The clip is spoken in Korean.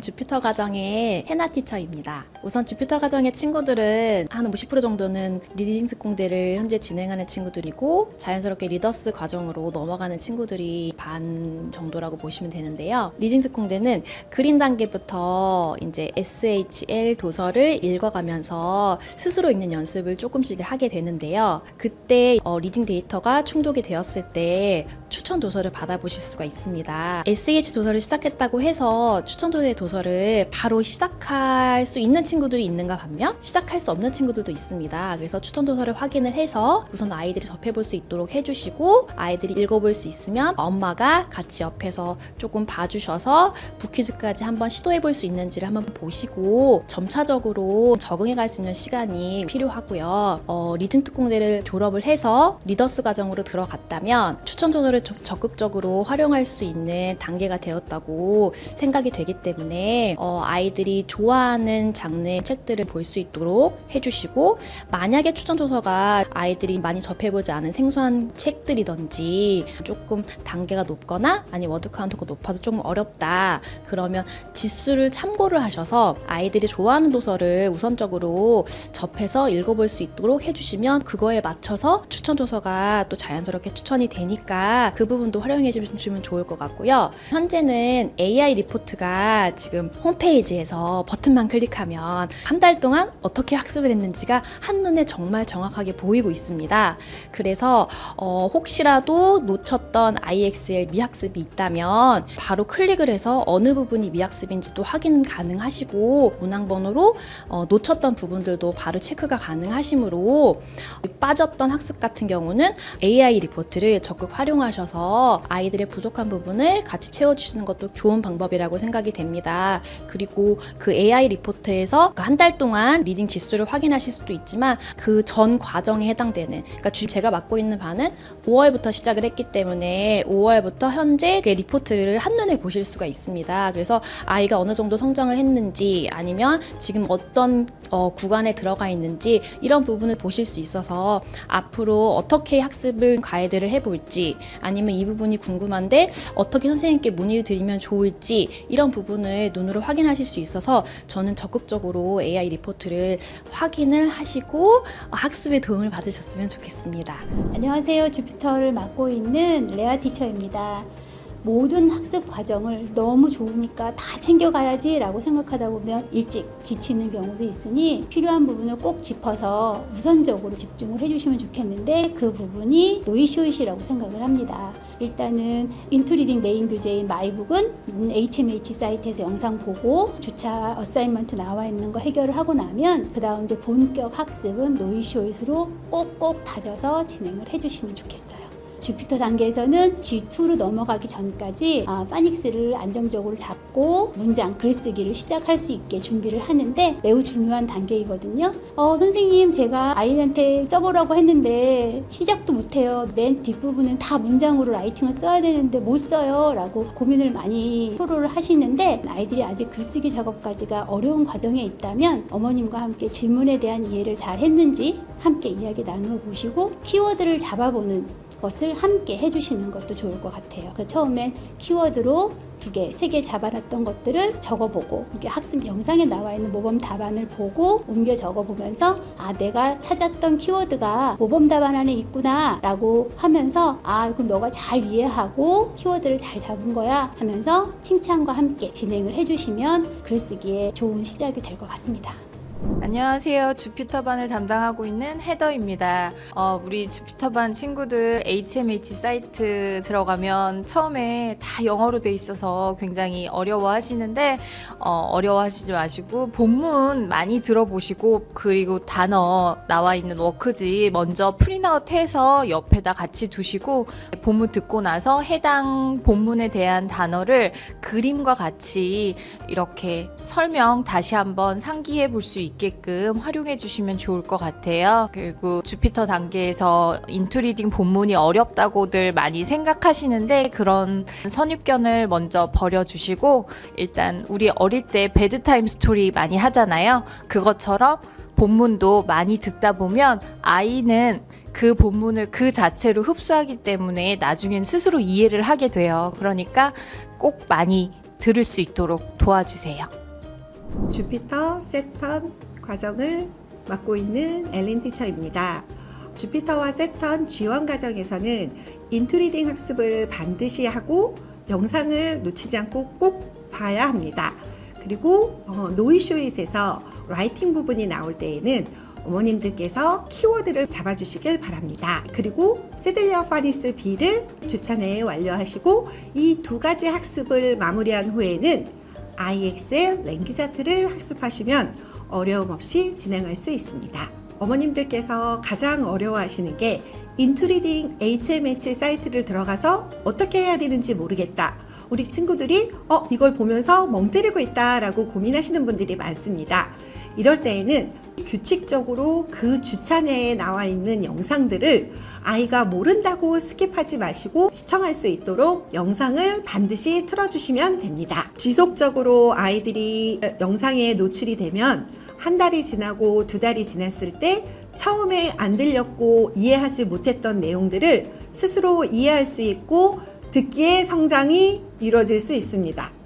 주피터 가정의 해나 티처입니다. 우선 주피터 가정의 친구들은 한 50% 정도는 리딩스 공대를 현재 진행하는 친구들이고 자연스럽게 리더스 과정으로 넘어가는 친구들이 반 정도라고 보시면 되는데요. 리딩스 공대는 그린 단계부터 이제 SHL 도서를 읽어가면서 스스로 읽는 연습을 조금씩 하게 되는데요. 그때 어, 리딩 데이터가 충족이 되었을 때 추천 도서를 받아보실 수가 있습니다. SH 도서를 시작했다고 해서 추천 도서의 도서를 바로 시작할 수 있는 친구들이 있는가 반면 시작할 수 없는 친구들도 있습니다. 그래서 추천 도서를 확인을 해서 우선 아이들이 접해볼 수 있도록 해주시고 아이들이 읽어볼 수 있으면 엄마가 같이 옆에서 조금 봐주셔서 부퀴즈까지 한번 시도해볼 수 있는지를 한번 보시고 점차적으로 적응해갈 수 있는 시간이 필요하고요. 어, 리즌 특공대를 졸업을 해서 리더스 과정으로 들어갔다면 추천 도서를 적- 적극적으로 활용할 수 있는 단계가 되었다고 생각이 되기 때문에 어, 아이들이 좋아하는 장르의 책들을 볼 수 있도록 해주시고 만약에 추천 도서가 아이들이 많이 접해보지 않은 생소한 책들이든지 조금 단계가 높거나 아니 워드 카운터가 높아서 조금 어렵다 그러면 지수를 참고를 하셔서 아이들이 좋아하는 도서를 우선적으로 접해서 읽어볼 수 있도록 해주시면 그거에 맞춰서 추천 도서가 또 자연스럽게 추천이 되니까 그 부분도 활용해 주시면 좋을 것 같고요. 현재는 AI 리포트가 지금 홈페이지에서 버튼만 클릭하면 한 달 동안 어떻게 학습을 했는지가 한눈에 정말 정확하게 보이고 있습니다. 그래서 어, 혹시라도 놓쳤던 IXL 미학습이 있다면 바로 클릭을 해서 어느 부분이 미학습인지도 확인 가능하시고 문항번호로 어, 놓쳤던 부분들도 바로 체크가 가능하시므로 빠졌던 학습 같은 경우는 AI 리포트를 적극 활용하셔 서 아이들의 부족한 부분을 같이 채워주시는 것도 좋은 방법이라고 생각이 됩니다. 그리고 그 AI 리포트에서 그한달 동안 리딩 지수를 확인하실 수도 있지만 그 전 과정에 해당되는 그러니까 주- 제가 맡고 있는 반은 5월부터 시작을 했기 때문에 5월부터 현재 그 리포트를 한눈에 보실 수가 있습니다. 그래서 아이가 어느 정도 성장을 했는지 아니면 지금 어떤 어, 구간에 들어가 있는지 이런 부분을 보실 수 있어서 앞으로 어떻게 학습을 가이드를 해볼지 아니면 이 부분이 궁금한데 어떻게 선생님께 문의를 드리면 좋을지 이런 부분을 눈으로 확인하실 수 있어서 저는 적극적으로 AI 리포트를 확인을 하시고 학습에 도움을 받으셨으면 좋겠습니다. 안녕하세요. 주피터를 맡고 있는 레아 티처입니다. 모든 학습 과정을 너무 좋으니까 다 챙겨가야지 라고 생각하다 보면 일찍 지치는 경우도 있으니 필요한 부분을 꼭 짚어서 우선적으로 집중을 해주시면 좋겠는데 그 부분이 노이쇼잇이라고 생각을 합니다. 일단은 인투리딩 메인 교재인 마이북은 음, HMH 사이트에서 영상 보고 주차 어사이먼트 나와 있는 거 해결을 하고 나면 그 다음 이제 본격 학습은 노이쇼잇으로 꼭꼭 다져서 진행을 해주시면 좋겠어요. 주피터 단계에서는 G2로 넘어가기 전까지 아, 파닉스를 안정적으로 잡고 문장 글쓰기를 시작할 수 있게 준비를 하는데 매우 중요한 단계이거든요. 어, 선생님 제가 아이한테 써보라고 했는데 시작도 못해요. 맨 뒷부분은 다 문장으로 라이팅을 써야 되는데 못 써요. 라고 고민을 많이 토로를 하시는데 아이들이 아직 글쓰기 작업까지가 어려운 과정에 있다면 어머님과 함께 질문에 대한 이해를 잘 했는지 함께 이야기 나누어 보시고 키워드를 잡아보는 것을 함께 해주시는 것도 좋을 것 같아요. 그 처음엔 키워드로 두 개, 세 개 잡아놨던 것들을 적어보고 이게 학습 영상에 나와 있는 모범 답안을 보고 옮겨 적어보면서 아 내가 찾았던 키워드가 모범 답안 안에 있구나라고 하면서 아 그럼 너가 잘 이해하고 키워드를 잘 잡은 거야 하면서 칭찬과 함께 진행을 해주시면 글쓰기에 좋은 시작이 될 것 같습니다. 안녕하세요. 주피터반을 담당하고 있는 헤더입니다. 어, 우리 주피터반 친구들 HMH 사이트 들어가면 처음에 다 영어로 돼 있어서 굉장히 어려워 하시는데, 어, 어려워 하시지 마시고, 본문 많이 들어보시고, 그리고 단어 나와 있는 워크지 먼저 프린아웃 해서 옆에다 같이 두시고, 본문 듣고 나서 해당 본문에 대한 단어를 그림과 같이 이렇게 설명 다시 한번 상기해 볼 수 있게 끔 활용해 주시면 좋을 것 같아요. 그리고 주피터 단계에서 인투리딩 본문이 어렵다고들 많이 생각하시는데 그런 선입견을 먼저 버려주시고 일단 우리 어릴 때 배드타임 스토리 많이 하잖아요. 그것처럼 본문도 많이 듣다 보면 아이는 그 본문을 그 자체로 흡수하기 때문에 나중엔 스스로 이해를 하게 돼요. 그러니까 꼭 많이 들을 수 있도록 도와주세요. 주피터 세턴 과정을 맡고 있는 엘린 티처입니다. 주피터와 세턴 지원 과정에서는 인투리딩 학습을 반드시 하고 영상을 놓치지 않고 꼭 봐야 합니다. 그리고 어, 노이쇼잇에서 라이팅 부분이 나올 때에는 어머님들께서 키워드를 잡아주시길 바랍니다. 그리고 세델리아 파니스 B를 주차 내에 완료하시고 이 두 가지 학습을 마무리한 후에는 IXL 랭귀 차트를 학습하시면 어려움 없이 진행할 수 있습니다. 어머님들께서 가장 어려워하시는 게 인투리딩 HMH 사이트를 들어가서 어떻게 해야 되는지 모르겠다. 우리 친구들이 어 이걸 보면서 멍 때리고 있다라고 고민하시는 분들이 많습니다. 이럴 때에는 규칙적으로 그 주차 내에 나와 있는 영상들을 아이가 모른다고 스킵하지 마시고 시청할 수 있도록 영상을 반드시 틀어주시면 됩니다. 지속적으로 아이들이 영상에 노출이 되면 한 달이 지나고 두 달이 지났을 때 처음에 안 들렸고 이해하지 못했던 내용들을 스스로 이해할 수 있고 듣기의 성장이 이루어질 수 있습니다.